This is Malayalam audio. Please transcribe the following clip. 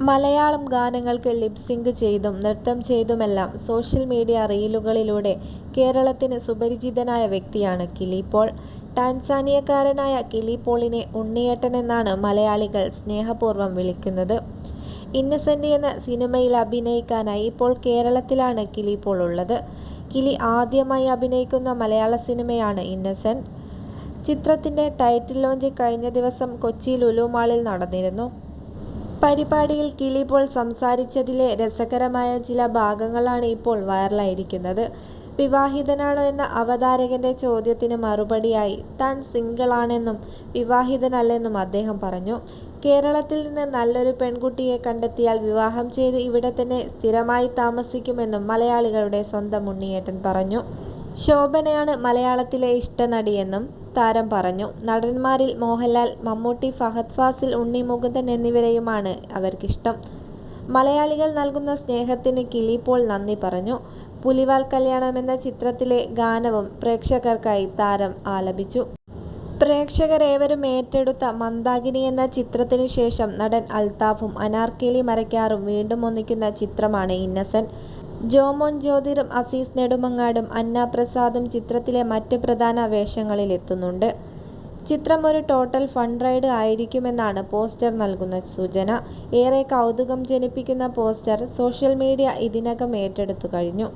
മലയാളം ഗാനങ്ങൾക്ക് ലിപ്സിങ്ക് ചെയ്തും നൃത്തം ചെയ്തുമെല്ലാം സോഷ്യൽ മീഡിയ റീലുകളിലൂടെ കേരളത്തിന് സുപരിചിതനായ വ്യക്തിയാണ് കിലി പോൾ. ടാൻസാനിയക്കാരനായ കിലി പോളിനെ ഉണ്ണിയേട്ടനെന്നാണ് മലയാളികൾ സ്നേഹപൂർവം വിളിക്കുന്നത്. ഇന്നസെന്റ് എന്ന സിനിമയിൽ അഭിനയിക്കാനായി ഇപ്പോൾ കേരളത്തിലാണ് കിലി പോൾ ഉള്ളത്. കിലി ആദ്യമായി അഭിനയിക്കുന്ന മലയാള സിനിമയാണ് ഇന്നസെന്റ്. ചിത്രത്തിന്റെ ടൈറ്റിൽ ലോഞ്ച് കഴിഞ്ഞ ദിവസം കൊച്ചി ലുലു മാളിൽ നടന്നിരുന്നു. പരിപാടിയിൽ കിലി പോൾ സംസാരിച്ചതിലെ രസകരമായ ചില ഭാഗങ്ങളാണ് ഇപ്പോൾ വൈറലായിരിക്കുന്നത്. വിവാഹിതനാണോ എന്ന അവതാരകന്റെ ചോദ്യത്തിന് മറുപടിയായി താൻ സിംഗിളാണെന്നും വിവാഹിതനല്ലെന്നും അദ്ദേഹം പറഞ്ഞു. കേരളത്തിൽ നിന്ന് നല്ലൊരു പെൺകുട്ടിയെ കണ്ടെത്തിയാൽ വിവാഹം ചെയ്ത് ഇവിടെ തന്നെ സ്ഥിരമായി താമസിക്കുമെന്നും മലയാളികളുടെ സ്വന്തം ഉണ്ണിയേട്ടൻ പറഞ്ഞു. ശോഭനയാണ് മലയാളത്തിലെ ഇഷ്ടനടിയെന്നും താരം പറഞ്ഞു. നടന്മാരിൽ മോഹൻലാൽ, മമ്മൂട്ടി, ഫഹദ് ഫാസിൽ, ഉണ്ണി മുകുന്ദൻ എന്നിവരെയുമാണ് അവർക്കിഷ്ടം. മലയാളികൾ നൽകുന്ന സ്നേഹത്തിന് കിലി പോൾ നന്ദി പറഞ്ഞു. പുലിവാൽ കല്യാണം എന്ന ചിത്രത്തിലെ ഗാനവും പ്രേക്ഷകർക്കായി താരം ആലപിച്ചു. പ്രേക്ഷകരേവരും ഏറ്റെടുത്ത മന്ദാകിനി എന്ന ചിത്രത്തിനു ശേഷം നടൻ അൽത്താഫും അനാർക്കലി മരക്കാറും വീണ്ടും ഒന്നിക്കുന്ന ചിത്രമാണ് ഇന്നസെന്റ്. ജോമോൻ ജ്യോതിറും അസീസ് നെടുമങ്ങാടും അന്ന പ്രസാദും ചിത്രത്തിലെ മറ്റ് പ്രധാന വേഷങ്ങളിലെത്തുന്നുണ്ട്. ചിത്രം ഒരു ടോട്ടൽ ഫൺ റൈഡ് ആയിരിക്കുമെന്നാണ് പോസ്റ്റർ നൽകുന്ന സൂചന. ഏറെ കൗതുകം ജനിപ്പിക്കുന്ന പോസ്റ്റർ സോഷ്യൽ മീഡിയ ഇതിനകം ഏറ്റെടുത്തു കഴിഞ്ഞു.